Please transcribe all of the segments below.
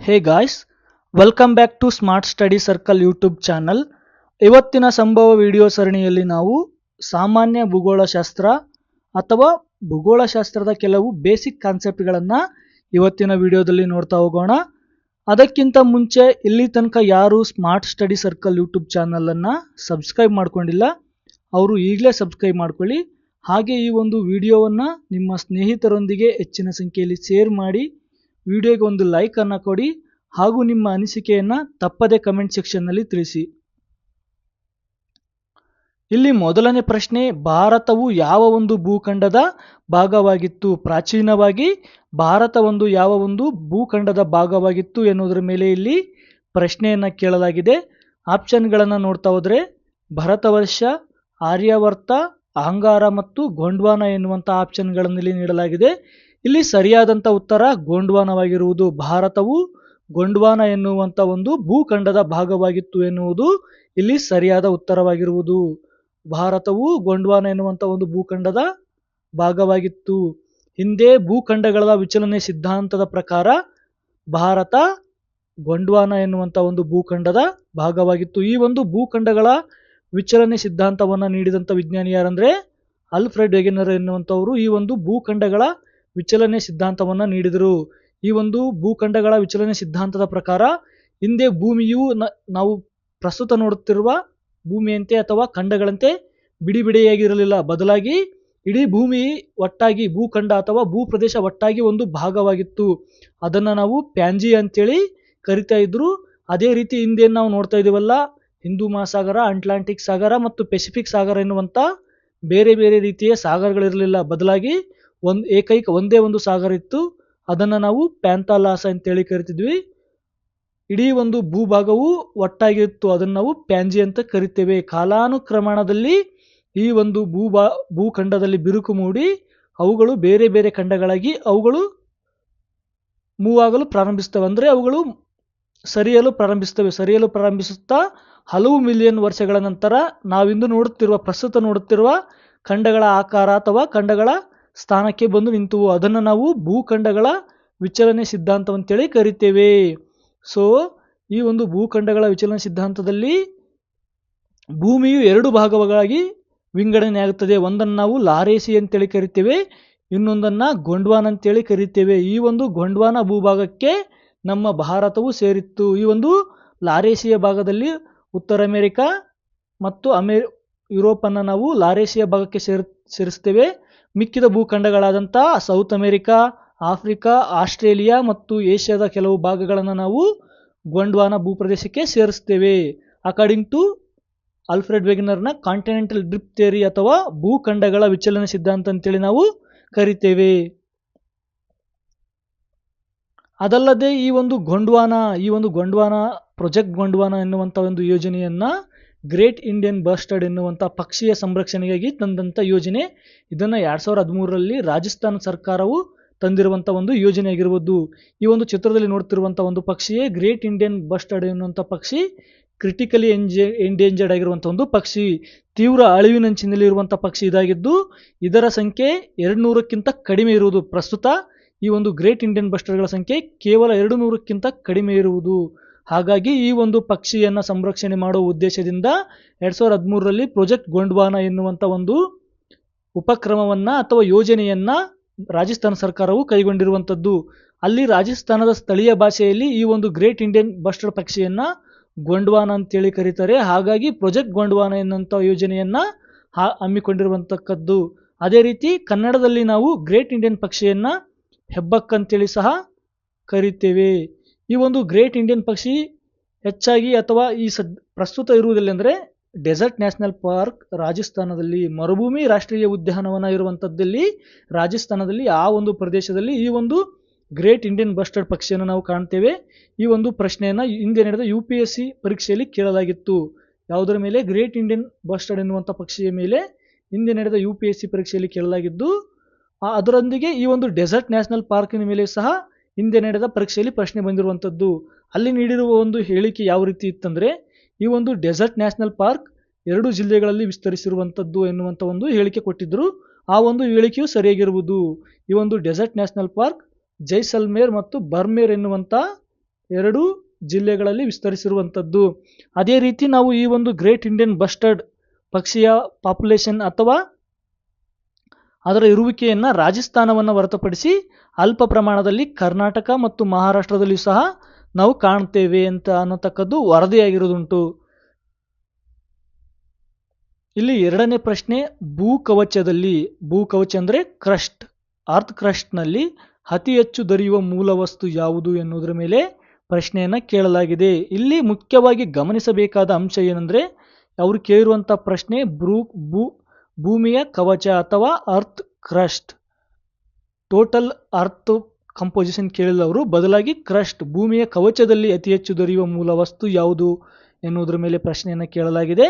Hey guys welcome back to smart study circle YouTube channel ಇವತ್ತಿನ ಸಂಭವ video ಸರಣಿಯಲ್ಲಿ ನಾವು ಸಾಮಾನ್ಯ ಭೂಗೋಳಶಾಸ್ತ್ರ ಅಥವಾ ಭೂಗೋಳಶಾಸ್ತ್ರದ ಕೆಲವು ಬೇಸಿಕ್ ಕಾನ್ಸೆಪ್ಟ್ಗಳನ್ನು ಇವತ್ತಿನ ವಿಡಿಯೋದಲ್ಲಿ ನೋಡ್ತಾ ಹೋಗೋಣ. ಅದಕ್ಕಿಂತ ಮುಂಚೆ ಇಲ್ಲಿ ತನಕ ಯಾರು ಸ್ಮಾರ್ಟ್ ಸ್ಟಡಿ ಸರ್ಕಲ್ ಯೂಟ್ಯೂಬ್ ಚಾನಲನ್ನು ಸಬ್ಸ್ಕ್ರೈಬ್ ಮಾಡ್ಕೊಂಡಿಲ್ಲ. ಅವರು ಈಗಲೇ ಸಬ್ಸ್ಕ್ರೈಬ್ ಮಾಡ್ಕೊಳ್ಳಿ. ಹಾಗೆ ಈ ಒಂದು ವಿಡಿಯೋವನ್ನು ನಿಮ್ಮ ಸ್ನೇಹಿತರೊಂದಿಗೆ ಹೆಚ್ಚಿನ ಸಂಖ್ಯೆಯಲ್ಲಿ ಶೇರ್ ಮಾಡಿ. ವಿಡಿಯೋಗೆ ಒಂದು ಲೈಕ್ ಅನ್ನು ಕೊಡಿ ಹಾಗೂ ನಿಮ್ಮ ಅನಿಸಿಕೆಯನ್ನು ತಪ್ಪದೆ ಕಮೆಂಟ್ ಸೆಕ್ಷನ್ನಲ್ಲಿ ತಿಳಿಸಿ. ಇಲ್ಲಿ ಮೊದಲನೇ ಪ್ರಶ್ನೆ, ಭಾರತವು ಯಾವ ಒಂದು ಭೂಖಂಡದ ಭಾಗವಾಗಿತ್ತು? ಪ್ರಾಚೀನವಾಗಿ ಭಾರತ ಒಂದು ಯಾವ ಒಂದು ಭೂಖಂಡದ ಭಾಗವಾಗಿತ್ತು ಎನ್ನುವುದರ ಮೇಲೆ ಇಲ್ಲಿ ಪ್ರಶ್ನೆಯನ್ನು ಕೇಳಲಾಗಿದೆ. ಆಪ್ಷನ್ಗಳನ್ನು ನೋಡ್ತಾ ಹೋದರೆ, ಭರತವರ್ಷ, ಆರ್ಯವರ್ತ, ಅಹಂಗಾರ ಮತ್ತು ಗೊಂಡ್ವಾನ ಎನ್ನುವಂಥ ಆಪ್ಷನ್ಗಳನ್ನು ಇಲ್ಲಿ ನೀಡಲಾಗಿದೆ. ಇಲ್ಲಿ ಸರಿಯಾದಂಥ ಉತ್ತರ ಗೊಂಡ್ವಾನವಾಗಿರುವುದು ಭಾರತವು. ಗೊಂಡ್ವಾನ ಎನ್ನುವಂಥ ಒಂದು ಭೂಖಂಡದ ಭಾಗವಾಗಿತ್ತು ಎನ್ನುವುದು ಇಲ್ಲಿ ಸರಿಯಾದ ಉತ್ತರವಾಗಿರುವುದು. ಭಾರತವು ಗೊಂಡ್ವಾನ ಎನ್ನುವಂಥ ಒಂದು ಭೂಖಂಡದ ಭಾಗವಾಗಿತ್ತು. ಹಿಂದೆ ಭೂಖಂಡಗಳ ವಿಚಲನೆ ಸಿದ್ಧಾಂತದ ಪ್ರಕಾರ ಭಾರತ ಗೊಂಡ್ವಾನ ಎನ್ನುವಂಥ ಒಂದು ಭೂಖಂಡದ ಭಾಗವಾಗಿತ್ತು. ಈ ಒಂದು ಭೂಖಂಡಗಳ ವಿಚಲನೆ ಸಿದ್ಧಾಂತವನ್ನು ನೀಡಿದಂಥ ವಿಜ್ಞಾನಿ ಯಾರಂದ್ರೆ ಅಲ್ಫ್ರೆಡ್ ವೆಗೆನರ್ ಎನ್ನುವಂಥವರು ಈ ಒಂದು ಭೂಖಂಡಗಳ ವಿಚಲನೆ ಸಿದ್ಧಾಂತವನ್ನು ನೀಡಿದರು. ಈ ಒಂದು ಭೂಖಂಡಗಳ ವಿಚಲನೆ ಸಿದ್ಧಾಂತದ ಪ್ರಕಾರ ಹಿಂದೆ ಭೂಮಿಯು ನಾವು ಪ್ರಸ್ತುತ ನೋಡುತ್ತಿರುವ ಭೂಮಿಯಂತೆ ಅಥವಾ ಖಂಡಗಳಂತೆ ಬಿಡಿ ಬಿಡಿಯಾಗಿರಲಿಲ್ಲ ಬದಲಾಗಿ ಇಡೀ ಭೂಮಿ ಒಟ್ಟಾಗಿ ಭೂಖಂಡ ಅಥವಾ ಭೂಪ್ರದೇಶ ಒಟ್ಟಾಗಿ ಒಂದು ಭಾಗವಾಗಿತ್ತು. ಅದನ್ನು ನಾವು ಪ್ಯಾಂಜಿ ಅಂತೇಳಿ ಕರಿತಾ ಇದ್ರು. ಅದೇ ರೀತಿ ಹಿಂದೆ ನಾವು ನೋಡ್ತಾ ಇದೀವಲ್ಲ ಹಿಂದೂ ಮಹಾಸಾಗರ, ಅಟ್ಲಾಂಟಿಕ್ ಸಾಗರ ಮತ್ತು ಪೆಸಿಫಿಕ್ ಸಾಗರ ಎನ್ನುವಂಥ ಬೇರೆ ಬೇರೆ ರೀತಿಯ ಸಾಗರಗಳಿರಲಿಲ್ಲ. ಬದಲಾಗಿ ಒಂದು ಏಕೈಕ ಒಂದೇ ಒಂದು ಸಾಗರ ಇತ್ತು. ಅದನ್ನು ನಾವು ಪ್ಯಾಂತಾಲಾಸ ಅಂತೇಳಿ ಕರಿತಿದ್ವಿ. ಇಡೀ ಒಂದು ಭೂಭಾಗವು ಒಟ್ಟಾಗಿತ್ತು. ಅದನ್ನು ನಾವು ಪ್ಯಾಂಜಿ ಅಂತ ಕರಿತೇವೆ. ಕಾಲಾನುಕ್ರಮಣದಲ್ಲಿ ಈ ಒಂದು ಭೂಭಾ, ಭೂಖಂಡದಲ್ಲಿ ಬಿರುಕು ಮೂಡಿ ಅವುಗಳು ಬೇರೆ ಬೇರೆ ಖಂಡಗಳಾಗಿ ಅವುಗಳು ಮೂವ್ ಆಗಲು ಪ್ರಾರಂಭಿಸ್ತವೆ ಅಂದರೆ ಅವುಗಳು ಸರಿಯಲು ಪ್ರಾರಂಭಿಸ್ತವೆ ಸರಿಯಲು ಪ್ರಾರಂಭಿಸುತ್ತಾ ಹಲವು ಮಿಲಿಯನ್ ವರ್ಷಗಳ ನಂತರ ನಾವಿಂದು ನೋಡುತ್ತಿರುವ, ಪ್ರಸ್ತುತ ನೋಡುತ್ತಿರುವ ಖಂಡಗಳ ಆಕಾರ ಅಥವಾ ಖಂಡಗಳ ಸ್ಥಾನಕ್ಕೆ ಬಂದು ನಿಂತುವು. ಅದನ್ನು ನಾವು ಭೂಖಂಡಗಳ ವಿಚಲನೆ ಸಿದ್ಧಾಂತ ಅಂತೇಳಿ ಕರಿತೇವೆ. ಸೊ ಈ ಒಂದು ಭೂಖಂಡಗಳ ವಿಚಲನ ಸಿದ್ಧಾಂತದಲ್ಲಿ ಭೂಮಿಯು ಎರಡು ಭಾಗಗಳಾಗಿ ವಿಂಗಡಣೆ ಆಗುತ್ತದೆ ಒಂದನ್ನು ನಾವು ಲಾರೇಸಿ ಅಂತೇಳಿ ಕರಿತೇವೆ, ಇನ್ನೊಂದನ್ನು ಗೊಂಡ್ವಾನ್ ಅಂತೇಳಿ ಕರಿತೇವೆ. ಈ ಒಂದು ಗೊಂಡ್ವಾನ ಭೂಭಾಗಕ್ಕೆ ನಮ್ಮ ಭಾರತವು ಸೇರಿತ್ತು. ಈ ಒಂದು ಲಾರೇಸಿಯ ಭಾಗದಲ್ಲಿ ಉತ್ತರ ಅಮೆರಿಕ ಮತ್ತು ಅಮೇ, ಯುರೋಪನ್ನು ನಾವು ಲಾರೇಸಿಯ ಭಾಗಕ್ಕೆ ಸೇರಿ, ಸೇರಿಸ್ತೇವೆ. ಮಿಕ್ಕಿದ ಭೂಖಂಡಗಳಾದಂಥ ಸೌತ್ ಅಮೆರಿಕ, ಆಫ್ರಿಕಾ, ಆಸ್ಟ್ರೇಲಿಯಾ ಮತ್ತು ಏಷ್ಯಾದ ಕೆಲವು ಭಾಗಗಳನ್ನು ನಾವು ಗೊಂಡ್ವಾನ ಭೂಪ್ರದೇಶಕ್ಕೆ ಸೇರಿಸ್ತೇವೆ ಅಕಾರ್ಡಿಂಗ್ ಟು ಅಲ್ಫ್ರೆಡ್ ವೆಗ್ನರ್ನ ಕಾಂಟಿನೆಂಟಲ್ ಡ್ರಿಪ್ ಥಿಯರಿ ಅಥವಾ ಭೂಖಂಡಗಳ ವಿಚಲನ ಸಿದ್ಧಾಂತ ಅಂತೇಳಿ ನಾವು ಕರಿತೇವೆ. ಅದಲ್ಲದೆ ಈ ಒಂದು ಗೊಂಡ್ವಾನ, ಈ ಒಂದು ಗೊಂಡ್ವಾನ ಪ್ರೊಜೆಕ್ಟ್ ಗೊಂಡ್ವಾನ ಎನ್ನುವಂಥ ಒಂದು ಯೋಜನೆಯನ್ನ ಗ್ರೇಟ್ ಇಂಡಿಯನ್ ಬಸ್ಟರ್ಡ್ ಎನ್ನುವಂಥ ಪಕ್ಷಿಯ ಸಂರಕ್ಷಣೆಗಾಗಿ ತಂದಂಥ ಯೋಜನೆ. ಇದನ್ನು ಎರಡು ಸಾವಿರದ ಹದಿಮೂರರಲ್ಲಿ ರಾಜಸ್ಥಾನ ಸರ್ಕಾರವು ತಂದಿರುವಂಥ ಒಂದು ಯೋಜನೆ ಆಗಿರ್ಬೋದು ಈ ಒಂದು ಚಿತ್ರದಲ್ಲಿ ನೋಡ್ತಿರುವಂಥ ಒಂದು ಪಕ್ಷಿಯೇ ಗ್ರೇಟ್ ಇಂಡಿಯನ್ ಬಸ್ಟರ್ಡ್ ಎನ್ನುವಂಥ ಪಕ್ಷಿ, ಕ್ರಿಟಿಕಲಿ ಎಂಜೆ, ಎಂಡೇಂಜರ್ಡ್ ಆಗಿರುವಂಥ ಒಂದು ಪಕ್ಷಿ. ತೀವ್ರ ಅಳಿವಿನಂಚಿನಲ್ಲಿರುವಂಥ ಪಕ್ಷಿ ಇದಾಗಿದ್ದು, ಇದರ ಸಂಖ್ಯೆ ಎರಡು ನೂರಕ್ಕಿಂತ ಕಡಿಮೆ ಇರುವುದು ಪ್ರಸ್ತುತ. ಈ ಒಂದು ಗ್ರೇಟ್ ಇಂಡಿಯನ್ ಬಸ್ಟರ್ಗಳ ಸಂಖ್ಯೆ ಕೇವಲ ಎರಡು ನೂರಕ್ಕಿಂತ ಕಡಿಮೆ ಇರುವುದು. ಹಾಗಾಗಿ ಈ ಒಂದು ಪಕ್ಷಿಯನ್ನು ಸಂರಕ್ಷಣೆ ಮಾಡುವ ಉದ್ದೇಶದಿಂದ ಎರಡು ಸಾವಿರದ ಹದಿಮೂರರಲ್ಲಿ ಪ್ರೊಜೆಕ್ಟ್ ಗೊಂಡ್ವಾನ ಎನ್ನುವಂಥ ಒಂದು ಉಪಕ್ರಮವನ್ನು ಅಥವಾ ಯೋಜನೆಯನ್ನು ರಾಜಸ್ಥಾನ ಸರ್ಕಾರವು ಕೈಗೊಂಡಿರುವಂಥದ್ದು ಅಲ್ಲಿ ರಾಜಸ್ಥಾನದ ಸ್ಥಳೀಯ ಭಾಷೆಯಲ್ಲಿ ಈ ಒಂದು ಗ್ರೇಟ್ ಇಂಡಿಯನ್ ಬಸ್ಟರ್ಡ್ ಪಕ್ಷಿಯನ್ನು ಗೊಂಡ್ವಾನ ಅಂತೇಳಿ ಕರೀತಾರೆ. ಹಾಗಾಗಿ ಪ್ರೊಜೆಕ್ಟ್ ಗೊಂಡ್ವಾನ ಎನ್ನುವಂಥ ಯೋಜನೆಯನ್ನು ಹಮ್ಮಿಕೊಂಡಿರುವಂತಕ್ಕದ್ದು. ಅದೇ ರೀತಿ ಕನ್ನಡದಲ್ಲಿ ನಾವು ಗ್ರೇಟ್ ಇಂಡಿಯನ್ ಪಕ್ಷಿಯನ್ನು ಹೆಬ್ಬಕ್ಕಂತೇಳಿ ಸಹ ಕರೀತೇವೆ. ಈ ಒಂದು ಗ್ರೇಟ್ ಇಂಡಿಯನ್ ಪಕ್ಷಿ ಹೆಚ್ಚಾಗಿ ಅಥವಾ ಈ ಸದ್, ಪ್ರಸ್ತುತ ಇರುವುದಿಲ್ಲ ಅಂದರೆ ಡೆಸರ್ಟ್ ನ್ಯಾಷನಲ್ ಪಾರ್ಕ್ ರಾಜಸ್ಥಾನದಲ್ಲಿ ಮರುಭೂಮಿ ರಾಷ್ಟ್ರೀಯ ಉದ್ಯಾನವನ ಇರುವಂಥದ್ದಲ್ಲಿ ರಾಜಸ್ಥಾನದಲ್ಲಿ ಆ ಒಂದು ಪ್ರದೇಶದಲ್ಲಿ ಈ ಒಂದು ಗ್ರೇಟ್ ಇಂಡಿಯನ್ ಬಸ್ಟರ್ಡ್ ಪಕ್ಷಿಯನ್ನು ನಾವು ಕಾಣ್ತೇವೆ. ಈ ಒಂದು ಪ್ರಶ್ನೆಯನ್ನು ಹಿಂದೆ ನಡೆದ ಯು ಪಿ ಎಸ್ ಸಿ ಪರೀಕ್ಷೆಯಲ್ಲಿ ಕೇಳಲಾಗಿತ್ತು. ಯಾವುದರ ಮೇಲೆ? ಗ್ರೇಟ್ ಇಂಡಿಯನ್ ಬಸ್ಟರ್ಡ್ ಎನ್ನುವಂಥ ಪಕ್ಷಿಯ ಮೇಲೆ ಹಿಂದೆ ನಡೆದ ಯು ಪಿ ಎಸ್ ಸಿ ಪರೀಕ್ಷೆಯಲ್ಲಿ ಕೇಳಲಾಗಿದ್ದು ಅದರೊಂದಿಗೆ ಈ ಒಂದು ಡೆಸರ್ಟ್ ನ್ಯಾಷನಲ್ ಪಾರ್ಕಿನ ಮೇಲೆ ಸಹ ಹಿಂದೆ ನಡೆದ ಪರೀಕ್ಷೆಯಲ್ಲಿ ಪ್ರಶ್ನೆ ಬಂದಿರುವಂಥದ್ದು, ಅಲ್ಲಿ ನೀಡಿರುವ ಒಂದು ಹೇಳಿಕೆ ಯಾವ ರೀತಿ ಇತ್ತಂದರೆ, ಈ ಒಂದು ಡೆಸರ್ಟ್ ನ್ಯಾಷನಲ್ ಪಾರ್ಕ್ ಎರಡು ಜಿಲ್ಲೆಗಳಲ್ಲಿ ವಿಸ್ತರಿಸಿರುವಂಥದ್ದು ಎನ್ನುವಂಥ ಒಂದು ಹೇಳಿಕೆ ಕೊಟ್ಟಿದ್ದರು. ಆ ಒಂದು ಹೇಳಿಕೆಯು ಸರಿಯಾಗಿರುವುದು. ಈ ಒಂದು ಡೆಸರ್ಟ್ ನ್ಯಾಷನಲ್ ಪಾರ್ಕ್, ಜೈಸಲ್ಮೇರ್ ಮತ್ತು ಬರ್ಮೇರ್ ಎನ್ನುವಂಥ ಎರಡು ಜಿಲ್ಲೆಗಳಲ್ಲಿ ವಿಸ್ತರಿಸಿರುವಂಥದ್ದು. ಅದೇ ರೀತಿ ನಾವು ಈ ಒಂದು ಗ್ರೇಟ್ ಇಂಡಿಯನ್ ಬಸ್ಟರ್ಡ್ ಪಕ್ಷಿಯ ಪಾಪ್ಯುಲೇಷನ್ ಅಥವಾ ಅದರ ಇರುವಿಕೆಯನ್ನು ರಾಜಸ್ಥಾನವನ್ನು ಹೊರತುಪಡಿಸಿ ಅಲ್ಪ ಪ್ರಮಾಣದಲ್ಲಿ ಕರ್ನಾಟಕ ಮತ್ತು ಮಹಾರಾಷ್ಟ್ರದಲ್ಲಿಯೂ ಸಹ ನಾವು ಕಾಣ್ತೇವೆ ಅಂತ ಅನ್ನತಕ್ಕದ್ದು ವರದಿಯಾಗಿರುವುದುಂಟು. ಇಲ್ಲಿ ಎರಡನೇ ಪ್ರಶ್ನೆ ಭೂಕವಚದಲ್ಲಿ ಭೂಕವಚ ಅಂದರೆ ಕ್ರಸ್ಟ್ ಅರ್ತ್ ಕ್ರಸ್ಟ್ನಲ್ಲಿ ಅತಿ ಹೆಚ್ಚು ದೊರೆಯುವ ಮೂಲ ವಸ್ತು ಯಾವುದು ಎನ್ನುವುದರ ಮೇಲೆ ಪ್ರಶ್ನೆಯನ್ನು ಕೇಳಲಾಗಿದೆ. ಇಲ್ಲಿ ಮುಖ್ಯವಾಗಿ ಗಮನಿಸಬೇಕಾದ ಅಂಶ ಏನಂದರೆ, ಅವರು ಕೇಳಿರುವಂಥ ಪ್ರಶ್ನೆ ಬ್ರೂ ಭೂ ಭೂಮಿಯ ಕವಚ ಅಥವಾ earth crust total earth composition ಕೇಳಿಲ್ಲ ಅವರು ಬದಲಾಗಿ ಕ್ರಸ್ಟ್ ಭೂಮಿಯ ಕವಚದಲ್ಲಿ ಅತಿ ಹೆಚ್ಚು ದೊರೆಯುವ ಮೂಲ ವಸ್ತು ಯಾವುದು ಎನ್ನುವುದರ ಮೇಲೆ ಪ್ರಶ್ನೆಯನ್ನು ಕೇಳಲಾಗಿದೆ.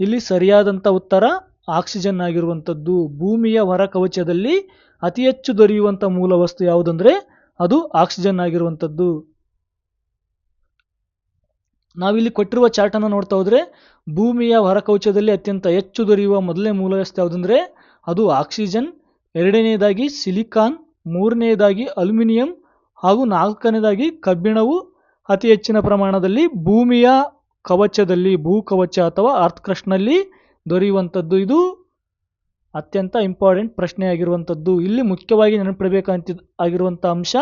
ಇಲ್ಲಿ ಸರಿಯಾದಂಥ ಉತ್ತರ ಆಕ್ಸಿಜನ್ ಆಗಿರುವಂಥದ್ದು. ಭೂಮಿಯ ಹೊರ ಕವಚದಲ್ಲಿ ಅತಿ ಹೆಚ್ಚು ದೊರೆಯುವಂಥ ಮೂಲ ವಸ್ತು ಯಾವುದಂದರೆ ಅದು ಆಕ್ಸಿಜನ್ ಆಗಿರುವಂಥದ್ದು. ನಾವಿಲ್ಲಿ ಕೊಟ್ಟಿರುವ ಚಾರ್ಟ್ ಅನ್ನು ನೋಡ್ತಾ ಹೋದರೆ ಭೂಮಿಯ ಹೊರಕವಚದಲ್ಲಿ ಅತ್ಯಂತ ಹೆಚ್ಚು ದೊರೆಯುವ ಮೊದಲನೇ ಮೂಲ ವ್ಯವಸ್ಥೆ ಯಾವುದಂದ್ರೆ ಅದು ಆಕ್ಸಿಜನ್ ಎರಡನೇದಾಗಿ ಸಿಲಿಕಾನ್ ಮೂರನೇದಾಗಿ ಅಲ್ಯೂಮಿನಿಯಂ ಹಾಗೂ ನಾಲ್ಕನೇದಾಗಿ ಕಬ್ಬಿಣವು ಅತಿ ಹೆಚ್ಚಿನ ಪ್ರಮಾಣದಲ್ಲಿ ಭೂಮಿಯ ಕವಚದಲ್ಲಿ ಭೂಕವಚ ಅಥವಾ ಅರ್ತ್ ಕ್ರಸ್ಟ್ನಲ್ಲಿ ದೊರೆಯುವಂಥದ್ದು. ಇದು ಅತ್ಯಂತ ಇಂಪಾರ್ಟೆಂಟ್ ಪ್ರಶ್ನೆಯಾಗಿರುವಂಥದ್ದು. ಇಲ್ಲಿ ಮುಖ್ಯವಾಗಿ ನೆನಪಿಡಬೇಕಂತ, ಆಗಿರುವಂಥ ಅಂಶ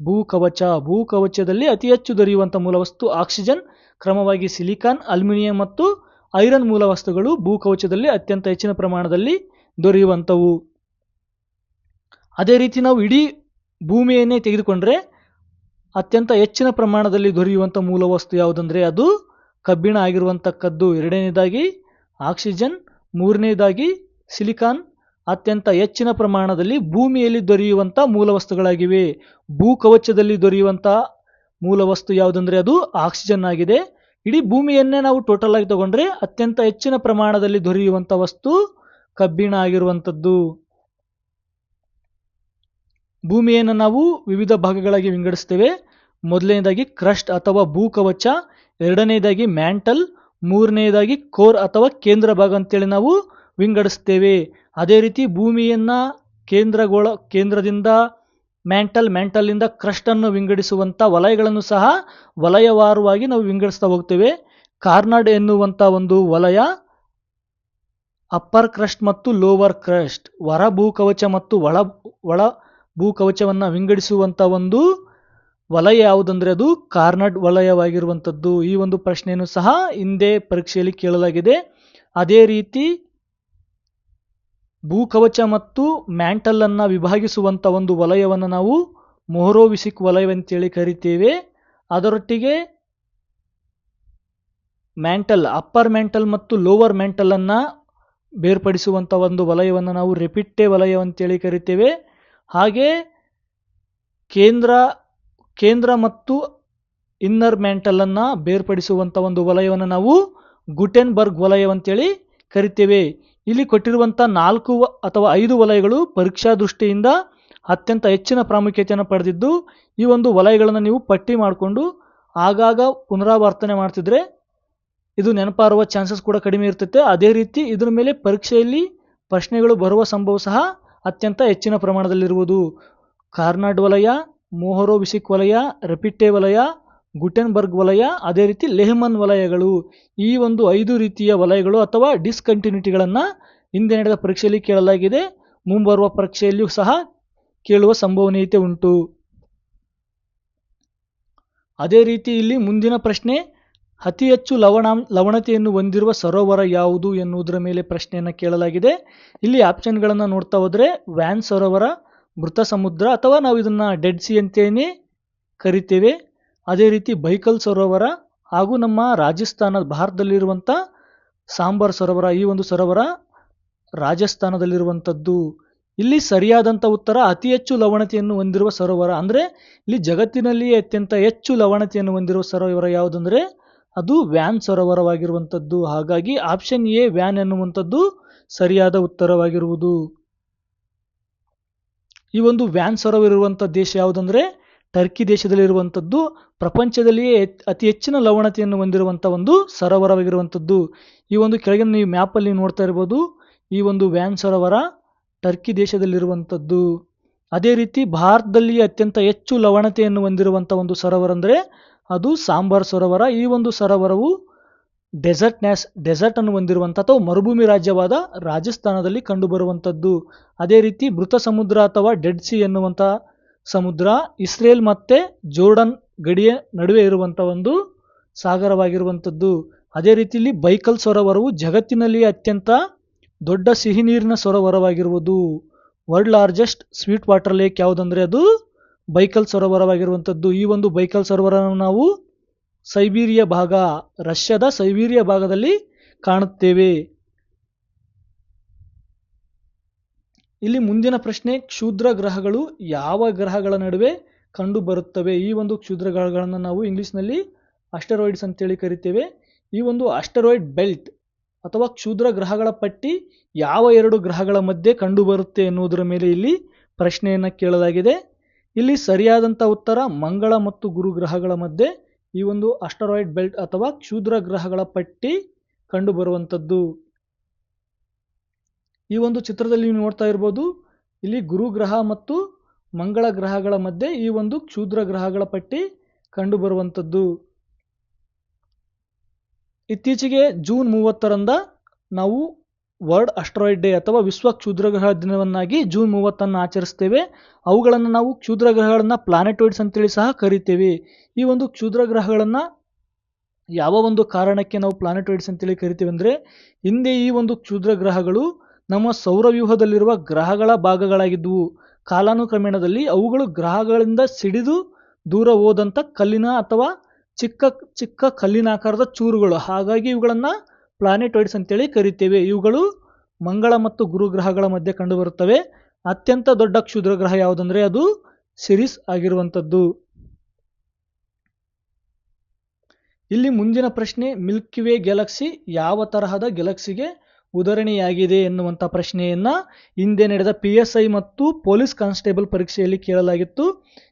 ಭೂಕವಚ ಭೂಕವಚದಲ್ಲಿ ಅತಿ ಹೆಚ್ಚು ದೊರೆಯುವಂಥ ಮೂಲ ವಸ್ತು ಆಕ್ಸಿಜನ್ ಕ್ರಮವಾಗಿ ಸಿಲಿಕಾನ್, ಅಲ್ಯೂಮಿನಿಯಂ ಮತ್ತು ಐರನ್ ಮೂಲ ವಸ್ತುಗಳು ಭೂಕವಚದಲ್ಲಿ ಅತ್ಯಂತ ಹೆಚ್ಚಿನ ಪ್ರಮಾಣದಲ್ಲಿ ದೊರೆಯುವಂಥವು. ಅದೇ ರೀತಿ ನಾವು ಇಡೀ ಭೂಮಿಯನ್ನೇ ತೆಗೆದುಕೊಂಡ್ರೆ ಅತ್ಯಂತ ಹೆಚ್ಚಿನ ಪ್ರಮಾಣದಲ್ಲಿ ದೊರೆಯುವಂಥ ಮೂಲ ವಸ್ತು ಯಾವುದಂದರೆ ಅದು ಕಬ್ಬಿಣ ಆಗಿರುವಂಥಕ್ಕದ್ದು ಎರಡನೇದಾಗಿ ಆಕ್ಸಿಜನ್, ಮೂರನೇದಾಗಿ ಸಿಲಿಕಾನ್. ಅತ್ಯಂತ ಹೆಚ್ಚಿನ ಪ್ರಮಾಣದಲ್ಲಿ ಭೂಮಿಯಲ್ಲಿ ದೊರೆಯುವಂಥ ಮೂಲ ವಸ್ತುಗಳಾಗಿವೆ ಭೂಕವಚದಲ್ಲಿ ದೊರೆಯುವಂಥ ಮೂಲ ವಸ್ತು ಯಾವುದಂದ್ರೆ ಅದು ಆಕ್ಸಿಜನ್ ಆಗಿದೆ. ಇಡೀ ಭೂಮಿಯನ್ನೇ ನಾವು ಟೋಟಲ್ ಆಗಿ ತಗೊಂಡ್ರೆ ಅತ್ಯಂತ ಹೆಚ್ಚಿನ ಪ್ರಮಾಣದಲ್ಲಿ ದೊರೆಯುವಂಥ ವಸ್ತು ಕಬ್ಬಿಣ ಆಗಿರುವಂಥದ್ದು ಭೂಮಿಯನ್ನು ನಾವು ವಿವಿಧ ಭಾಗಗಳಾಗಿ ವಿಂಗಡಿಸ್ತೇವೆ. ಮೊದಲನೇದಾಗಿ ಕ್ರಸ್ಟ್ ಅಥವಾ ಭೂಕವಚ, ಎರಡನೇದಾಗಿ ಮ್ಯಾಂಟಲ್ ಮೂರನೇದಾಗಿ ಕೋರ್ ಅಥವಾ ಕೇಂದ್ರ ಭಾಗ ಅಂತೇಳಿ ನಾವು ವಿಂಗಡಿಸ್ತೇವೆ. ಅದೇ ರೀತಿ ಭೂಮಿಯನ್ನು ಕೇಂದ್ರಗೋಳ, ಕೇಂದ್ರದಿಂದ ಮ್ಯಾಂಟಲ್ ಮ್ಯಾಂಟಲ್ನಿಂದ ಕ್ರಸ್ಟನ್ನು ವಿಂಗಡಿಸುವಂಥ ವಲಯಗಳನ್ನು ಸಹ ವಲಯವಾರುವಾಗಿ ನಾವು ವಿಂಗಡಿಸ್ತಾ ಹೋಗ್ತೇವೆ. ಕಾರ್ನಾಡ್ ಎನ್ನುವಂಥ ಒಂದು ವಲಯ, ಅಪ್ಪರ್ ಕ್ರಸ್ಟ್ ಮತ್ತು ಲೋವರ್ ಕ್ರಸ್ಟ್ ಹೊರ ಭೂಕವಚ ಮತ್ತು ಒಳ ಒಳ ಭೂಕವಚವನ್ನು ವಿಂಗಡಿಸುವಂಥ ಒಂದು ವಲಯ ಯಾವುದಂದರೆ ಅದು ಕಾರ್ನಾಡ್ ವಲಯವಾಗಿರುವಂಥದ್ದು. ಈ ಒಂದು ಪ್ರಶ್ನೆಯನ್ನು ಸಹ ಹಿಂದೆ ಪರೀಕ್ಷೆಯಲ್ಲಿ ಕೇಳಲಾಗಿದೆ. ಅದೇ ರೀತಿ ಭೂಕವಚ ಮತ್ತು ಮ್ಯಾಂಟಲ್ ಅನ್ನ ವಿಭಾಗಿಸುವಂಥ ಒಂದು ವಲಯವನ್ನು ನಾವು ಮೊಹರೋವಿಸಿಕ್ ವಲಯವಂತೇಳಿ ಕರಿತೇವೆ. ಅದರೊಟ್ಟಿಗೆ ಮ್ಯಾಂಟಲ್, ಅಪ್ಪರ್ ಮ್ಯಾಂಟಲ್ ಮತ್ತು ಲೋವರ್ ಮ್ಯಾಂಟಲ್ ಅನ್ನ ಬೇರ್ಪಡಿಸುವಂಥ ಒಂದು ವಲಯವನ್ನು ನಾವು ರೆಪಿಟ್ಟೆ ವಲಯ ಅಂತೇಳಿ ಕರಿತೇವೆ. ಹಾಗೆ ಕೇಂದ್ರ ಕೇಂದ್ರ ಮತ್ತು ಇನ್ನರ್ ಮ್ಯಾಂಟಲ್ ಅನ್ನ ಬೇರ್ಪಡಿಸುವಂಥ ಒಂದು ವಲಯವನ್ನು ನಾವು ಗುಟೆನ್ಬರ್ಗ್ ವಲಯ ಅಂತೇಳಿ ಕರಿತೇವೆ. ಇಲ್ಲಿ ಕೊಟ್ಟಿರುವಂಥ ನಾಲ್ಕು ಅಥವಾ ಐದು ವಲಯಗಳು ಪರೀಕ್ಷಾ ದೃಷ್ಟಿಯಿಂದ ಅತ್ಯಂತ ಹೆಚ್ಚಿನ ಪ್ರಾಮುಖ್ಯತೆಯನ್ನು ಪಡೆದಿದ್ದು, ಈ ಒಂದು ವಲಯಗಳನ್ನು ನೀವು ಪಟ್ಟಿ ಮಾಡಿಕೊಂಡು ಆಗಾಗ ಪುನರಾವರ್ತನೆ ಮಾಡ್ತಿದ್ರೆ ಇದು ನೆನಪಾರುವ ಚಾನ್ಸಸ್ ಕೂಡ ಕಡಿಮೆ ಇರ್ತೈತೆ. ಅದೇ ರೀತಿ ಇದರ ಮೇಲೆ ಪರೀಕ್ಷೆಯಲ್ಲಿ ಪ್ರಶ್ನೆಗಳು ಬರುವ ಸಂಭವ ಸಹ ಅತ್ಯಂತ ಹೆಚ್ಚಿನ ಪ್ರಮಾಣದಲ್ಲಿರುವುದು. ಕಾರ್ನಾಡ್ ವಲಯ, ಮೋಹರೋ ವಿಸಿಕ್ ವಲಯ ರೆಪಿಟೆ ವಲಯ ಗುಟೆನ್ಬರ್ಗ್ ವಲಯ, ಅದೇ ರೀತಿ ಲೆಹಮನ್ ವಲಯಗಳು. ಈ ಒಂದು ಐದು ರೀತಿಯ ವಲಯಗಳು ಅಥವಾ ಡಿಸ್ಕಂಟಿನ್ಯೂಟಿಗಳನ್ನು ಹಿಂದೆ ನಡೆದ ಪರೀಕ್ಷೆಯಲ್ಲಿ ಕೇಳಲಾಗಿದೆ. ಮುಂಬರುವ ಪರೀಕ್ಷೆಯಲ್ಲಿಯೂ ಸಹ ಕೇಳುವ ಸಂಭವನೀಯತೆ ಉಂಟು. ಅದೇ ರೀತಿ ಇಲ್ಲಿ ಮುಂದಿನ ಪ್ರಶ್ನೆ, ಅತಿ ಹೆಚ್ಚು ಲವಣ, ಲವಣತೆಯನ್ನು ಹೊಂದಿರುವ ಸರೋವರ ಯಾವುದು ಎನ್ನುವುದರ ಮೇಲೆ ಪ್ರಶ್ನೆಯನ್ನು ಕೇಳಲಾಗಿದೆ. ಇಲ್ಲಿ ಆಪ್ಷನ್ಗಳನ್ನು ನೋಡ್ತಾ ಹೋದರೆ, ವ್ಯಾನ್ ಸರೋವರ, ಮೃತ ಸಮುದ್ರ ಅಥವಾ ನಾವು ಇದನ್ನು ಡೆಡ್ ಸಿ ಅಂತೇನೆ ಕರಿತೇವೆ. ಅದೇ ರೀತಿ ಬೈಕಲ್ ಸರೋವರ ಹಾಗೂ ನಮ್ಮ ರಾಜಸ್ಥಾನ ಭಾರತದಲ್ಲಿರುವಂಥ ಸಾಂಬಾರ್ ಸರೋವರ, ಈ ಒಂದು ಸರೋವರ ರಾಜಸ್ಥಾನದಲ್ಲಿರುವಂಥದ್ದು ಇಲ್ಲಿ ಸರಿಯಾದಂಥ ಉತ್ತರ, ಅತಿ ಹೆಚ್ಚು ಲವಣತೆಯನ್ನು ಹೊಂದಿರುವ ಸರೋವರ ಅಂದರೆ ಇಲ್ಲಿ ಜಗತ್ತಿನಲ್ಲಿಯೇ ಅತ್ಯಂತ ಹೆಚ್ಚು ಲವಣತೆಯನ್ನು ಹೊಂದಿರುವ ಸರೋವರ ಯಾವುದಂದರೆ ಅದು ವ್ಯಾನ್ ಸರೋವರವಾಗಿರುವಂಥದ್ದು ಹಾಗಾಗಿ ಆಪ್ಷನ್ ಎ ವ್ಯಾನ್ ಎನ್ನುವಂಥದ್ದು ಸರಿಯಾದ ಉತ್ತರವಾಗಿರುವುದು. ಈ ಒಂದು ವ್ಯಾನ್ ಸರೋವರ ಇರುವಂಥ ದೇಶ ಯಾವುದಂದ್ರೆ ಟರ್ಕಿ ದೇಶದಲ್ಲಿರುವಂಥದ್ದು ಪ್ರಪಂಚದಲ್ಲಿಯೇ ಅತಿ ಹೆಚ್ಚಿನ ಲವಣತೆಯನ್ನು ಹೊಂದಿರುವಂಥ ಒಂದು ಸರೋವರವಾಗಿರುವಂಥದ್ದು. ಈ ಒಂದು ಕೆಳಗಿನ ನೀವು ಮ್ಯಾಪಲ್ಲಿ ನೋಡ್ತಾ ಇರ್ಬೋದು. ಈ ಒಂದು ವ್ಯಾನ್ ಸರೋವರ ಟರ್ಕಿ ದೇಶದಲ್ಲಿರುವಂಥದ್ದು. ಅದೇ ರೀತಿ ಭಾರತದಲ್ಲಿ ಅತ್ಯಂತ ಹೆಚ್ಚು ಲವಣತೆಯನ್ನು ಹೊಂದಿರುವಂಥ ಒಂದು ಸರೋವರ ಅಂದರೆ ಅದು ಸಾಂಬಾರ್ ಸರೋವರ. ಈ ಒಂದು ಸರೋವರವು ಡೆಸರ್ಟ್ ನ್ಯಾಸ್, ಡೆಸರ್ಟ್ ಅನ್ನು ಹೊಂದಿರುವಂಥ ಅಥವಾ ಮರುಭೂಮಿ ರಾಜ್ಯವಾದ ರಾಜಸ್ಥಾನದಲ್ಲಿ ಕಂಡುಬರುವಂಥದ್ದು. ಅದೇ ರೀತಿ ಮೃತ ಸಮುದ್ರ ಅಥವಾ ಡೆಡ್ ಸಿ ಎನ್ನುವಂಥ ಸಮುದ್ರ, ಇಸ್ರೇಲ್ ಮತ್ತೆ ಜೋರ್ಡನ್ ಗಡಿಯ ನಡುವೆ ಇರುವಂಥ ಒಂದು ಸಾಗರವಾಗಿರುವಂಥದ್ದು ಅದೇ ರೀತಿಯಲ್ಲಿ ಬೈಕಲ್ ಸರೋವರವು ಜಗತ್ತಿನಲ್ಲಿ ಅತ್ಯಂತ ದೊಡ್ಡ ಸಿಹಿ ನೀರಿನ ಸರೋವರವಾಗಿರುವುದು. World largest sweet water lake ಯಾವುದಂದರೆ ಅದು ಬೈಕಲ್ ಸರೋವರವಾಗಿರುವಂಥದ್ದು ಈ ಒಂದು ಬೈಕಲ್ ಸರೋವರವನ್ನು ನಾವು ಸೈಬೀರಿಯ ಭಾಗ, ರಷ್ಯಾದ ಸೈಬೀರಿಯ ಭಾಗದಲ್ಲಿ ಕಾಣುತ್ತೇವೆ. ಇಲ್ಲಿ ಮುಂದಿನ ಪ್ರಶ್ನೆ, ಕ್ಷುದ್ರ ಗ್ರಹಗಳು ಯಾವ ಗ್ರಹಗಳ ನಡುವೆ ಕಂಡು ಬರುತ್ತವೆ ಈ ಒಂದು ಕ್ಷುದ್ರ ಗ್ರಹಗಳನ್ನು ನಾವು ಇಂಗ್ಲಿಷ್ನಲ್ಲಿ ಅಸ್ಟರಾಯ್ಡ್ಸ್ ಅಂತೇಳಿ ಕರಿತೇವೆ. ಈ ಒಂದು ಅಸ್ಟರಾಯ್ಡ್ ಬೆಲ್ಟ್ ಅಥವಾ ಕ್ಷುದ್ರ ಗ್ರಹಗಳ ಪಟ್ಟಿ ಯಾವ ಎರಡು ಗ್ರಹಗಳ ಮಧ್ಯೆ ಕಂಡುಬರುತ್ತೆ ಎನ್ನುವುದರ ಮೇಲೆ ಇಲ್ಲಿ ಪ್ರಶ್ನೆಯನ್ನು ಕೇಳಲಾಗಿದೆ. ಇಲ್ಲಿ ಸರಿಯಾದಂಥ ಉತ್ತರ, ಮಂಗಳ ಮತ್ತು ಗುರು ಗ್ರಹಗಳ ಮಧ್ಯೆ ಈ ಒಂದು ಅಸ್ಟರಾಯ್ಡ್ ಬೆಲ್ಟ್ ಅಥವಾ ಕ್ಷುದ್ರ ಗ್ರಹಗಳ ಪಟ್ಟಿ ಕಂಡುಬರುವಂಥದ್ದು ಈ ಒಂದು ಚಿತ್ರದಲ್ಲಿ ನೀವು ನೋಡ್ತಾ ಇರ್ಬೋದು, ಇಲ್ಲಿ ಗುರು ಗ್ರಹ ಮತ್ತು ಮಂಗಳ ಗ್ರಹಗಳ ಮಧ್ಯೆ ಈ ಒಂದು ಕ್ಷುದ್ರ ಗ್ರಹಗಳ ಪಟ್ಟಿ ಕಂಡುಬರುವಂಥದ್ದು. ಇತ್ತೀಚೆಗೆ ಜೂನ್ ಮೂವತ್ತರಂದ ನಾವು ವರ್ಲ್ಡ್ ಅಸ್ಟ್ರಾಯ್ಡ್ ಡೇ ಅಥವಾ ವಿಶ್ವ ಕ್ಷುದ್ರಗ್ರಹ ದಿನವನ್ನಾಗಿ ಜೂನ್ ಮೂವತ್ತನ್ನು ಆಚರಿಸ್ತೇವೆ. ಅವುಗಳನ್ನು ನಾವು ಕ್ಷುದ್ರಗ್ರಹಗಳನ್ನು ಪ್ಲಾನೆಟೋಯ್ಡ್ಸ್ ಅಂತೇಳಿ ಸಹ ಕರಿತೇವೆ. ಈ ಒಂದು ಕ್ಷುದ್ರಗ್ರಹಗಳನ್ನು ಯಾವ ಒಂದು ಕಾರಣಕ್ಕೆ ನಾವು ಪ್ಲಾನೆಟೋಯ್ಡ್ಸ್ ಅಂತೇಳಿ ಕರಿತೀವಿ ಅಂದರೆ ಹಿಂದೆ ಈ ಒಂದು ಕ್ಷುದ್ರಗ್ರಹಗಳು ನಮ್ಮ ಸೌರವ್ಯೂಹದಲ್ಲಿರುವ ಗ್ರಹಗಳ ಭಾಗಗಳಾಗಿದ್ದುವು. ಕಾಲಾನುಕ್ರಮೇಣದಲ್ಲಿ ಅವುಗಳು ಗ್ರಹಗಳಿಂದ ಸಿಡಿದು ದೂರ ಹೋದಂಥ ಕಲ್ಲಿನ ಅಥವಾ ಚಿಕ್ಕ ಚಿಕ್ಕ ಕಲ್ಲಿನ ಆಕಾರದ ಚೂರುಗಳು. ಹಾಗಾಗಿ ಇವುಗಳನ್ನು ಪ್ಲಾನೆಟೋಯ್ಡ್ಸ್ ಅಂತೇಳಿ ಕರಿತೇವೆ. ಇವುಗಳು ಮಂಗಳ ಮತ್ತು ಗುರು ಗ್ರಹಗಳ ಮಧ್ಯೆ ಕಂಡುಬರುತ್ತವೆ. ಅತ್ಯಂತ ದೊಡ್ಡ ಕ್ಷುದ್ರ ಗ್ರಹ ಯಾವುದಂದರೆ ಅದು ಸಿರಿಸ್ ಆಗಿರುವಂಥದ್ದು ಇಲ್ಲಿ ಮುಂದಿನ ಪ್ರಶ್ನೆ ಮಿಲ್ಕಿ ವೇ ಗ್ಯಾಲಕ್ಸಿ ಯಾವ ತರಹದ ಗ್ಯಾಲಕ್ಸಿಗೆ ಉದಾಹರಣೆಯಾಗಿದೆ ಎನ್ನುವಂಥ ಪ್ರಶ್ನೆಯನ್ನು ಹಿಂದೆ ನಡೆದ ಪಿ ಎಸ್ ಐ ಮತ್ತು ಪೊಲೀಸ್ ಕಾನ್ಸ್ಟೇಬಲ್ ಪರೀಕ್ಷೆಯಲ್ಲಿ ಕೇಳಲಾಗಿತ್ತು.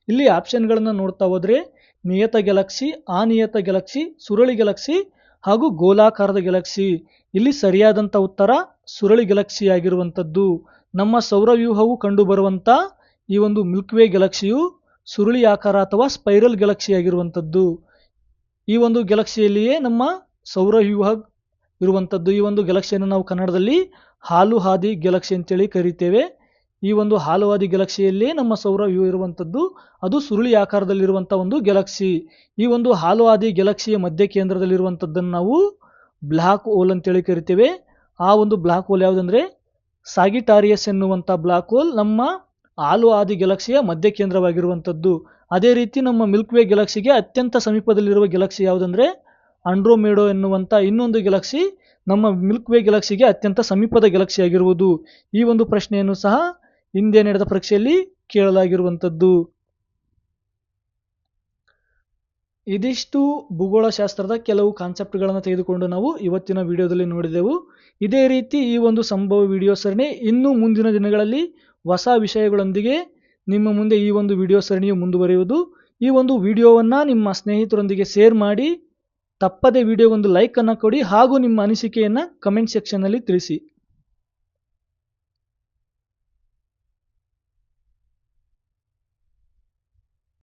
ಇಲ್ಲಿ ಆಪ್ಷನ್ಗಳನ್ನು ನೋಡ್ತಾ ಹೋದರೆ ನಿಯತ ಗ್ಯಾಲಕ್ಸಿ ಅನಿಯತ ಗ್ಯಾಲಕ್ಸಿ ಸುರಳಿ ಗ್ಯಾಲಕ್ಸಿ ಹಾಗೂ ಗೋಲಾಕಾರದ ಗ್ಯಾಲಕ್ಸಿ ಇಲ್ಲಿ ಸರಿಯಾದಂಥ ಉತ್ತರ ಸುರಳಿ ಗ್ಯಾಲಕ್ಸಿ ಆಗಿರುವಂಥದ್ದು ನಮ್ಮ ಸೌರವ್ಯೂಹವು ಕಂಡುಬರುವಂಥ ಈ ಒಂದು ಮಿಲ್ಕ್ವೇ ಗ್ಯಾಲಕ್ಸಿಯು ಸುರುಳಿ ಆಕಾರ ಅಥವಾ ಸ್ಪೈರಲ್ ಗ್ಯಾಲಕ್ಸಿ ಆಗಿರುವಂಥದ್ದು ಈ ಒಂದು ಗ್ಯಾಲಕ್ಸಿಯಲ್ಲಿಯೇ ನಮ್ಮ ಸೌರವ್ಯೂಹ ಇರುವಂಥದ್ದು ಈ ಒಂದು ಗ್ಯಾಲಕ್ಸಿಯನ್ನು ನಾವು ಕನ್ನಡದಲ್ಲಿ ಹಾಲು ಹಾದಿ ಗ್ಯಾಲಕ್ಸಿ ಅಂತೇಳಿ ಕರೀತೇವೆ. ಈ ಒಂದು ಹಾಲು ಹಾದಿ ನಮ್ಮ ನಮ್ಮ ಸೌರವ್ಯೂಹ ಇರುವಂಥದ್ದು ಅದು ಸುರುಳಿ ಆಕಾರದಲ್ಲಿರುವಂಥ ಒಂದು ಗ್ಯಾಲಕ್ಸಿ ಈ ಒಂದು ಹಾಲು ಹಾದಿ ಗ್ಯಾಲಕ್ಸಿಯ ಮಧ್ಯ ಕೇಂದ್ರದಲ್ಲಿರುವಂಥದ್ದನ್ನು ನಾವು ಬ್ಲ್ಯಾಕ್ ಹೋಲ್ ಅಂತೇಳಿ ಕರಿತೇವೆ. ಆ ಒಂದು ಬ್ಲ್ಯಾಕ್ ಹೋಲ್ ಯಾವುದಂದ್ರೆ, ಸಾಗಿಟಾರಿಯಸ್ ಎನ್ನುವಂಥ ಬ್ಲ್ಯಾಕ್ ಹೋಲ್ ನಮ್ಮ ಹಾಲು ಆದಿ ಗ್ಯಾಲಕ್ಸಿಯ ಮಧ್ಯ ಕೇಂದ್ರವಾಗಿರುವಂಥದ್ದು ಅದೇ ರೀತಿ ನಮ್ಮ ಮಿಲ್ಕ್ ವೇ ಗ್ಯಾಲಕ್ಸಿಗೆ ಅತ್ಯಂತ ಸಮೀಪದಲ್ಲಿರುವ ಗ್ಯಾಲಕ್ಸಿ ಯಾವುದಂದ್ರೆ ಅಂಡ್ರೋಮೇಡೋ ಎನ್ನುವಂಥ ಇನ್ನೊಂದು ಗ್ಯಾಲಕ್ಸಿ ನಮ್ಮ ಮಿಲ್ಕ್ ವೇ ಗ್ಯಾಲಕ್ಸಿಗೆ ಅತ್ಯಂತ ಸಮೀಪದ ಗ್ಯಾಲಕ್ಸಿ ಆಗಿರುವುದು. ಈ ಒಂದು ಪ್ರಶ್ನೆಯನ್ನು ಸಹ ಹಿಂದೆ ನಡೆದ ಪರೀಕ್ಷೆಯಲ್ಲಿ ಕೇಳಲಾಗಿರುವಂಥದ್ದು. ಇದಿಷ್ಟು ಭೂಗೋಳಶಾಸ್ತ್ರದ ಕೆಲವು ಕಾನ್ಸೆಪ್ಟ್ಗಳನ್ನು ತೆಗೆದುಕೊಂಡು ನಾವು ಇವತ್ತಿನ ವಿಡಿಯೋದಲ್ಲಿ ನೋಡಿದೆವು. ಇದೇ ರೀತಿ ಈ ಒಂದು ಸಂಭವ ವಿಡಿಯೋ ಸರಣಿ ಇನ್ನೂ ಮುಂದಿನ ದಿನಗಳಲ್ಲಿ ಹೊಸ ವಿಷಯಗಳೊಂದಿಗೆ ನಿಮ್ಮ ಮುಂದೆ ಈ ಒಂದು ವಿಡಿಯೋ ಸರಣಿಯು ಮುಂದುವರಿಯುವುದು. ಈ ಒಂದು ವಿಡಿಯೋವನ್ನು ನಿಮ್ಮ ಸ್ನೇಹಿತರೊಂದಿಗೆ ಶೇರ್ ಮಾಡಿ ತಪ್ಪದೆ ವಿಡಿಯೋಗೊಂದು ಲೈಕ್ ಅನ್ನು ಕೊಡಿ ಹಾಗೂ ನಿಮ್ಮ ಅನಿಸಿಕೆಯನ್ನು ಕಮೆಂಟ್ ಸೆಕ್ಷನ್ನಲ್ಲಿ ತಿಳಿಸಿ.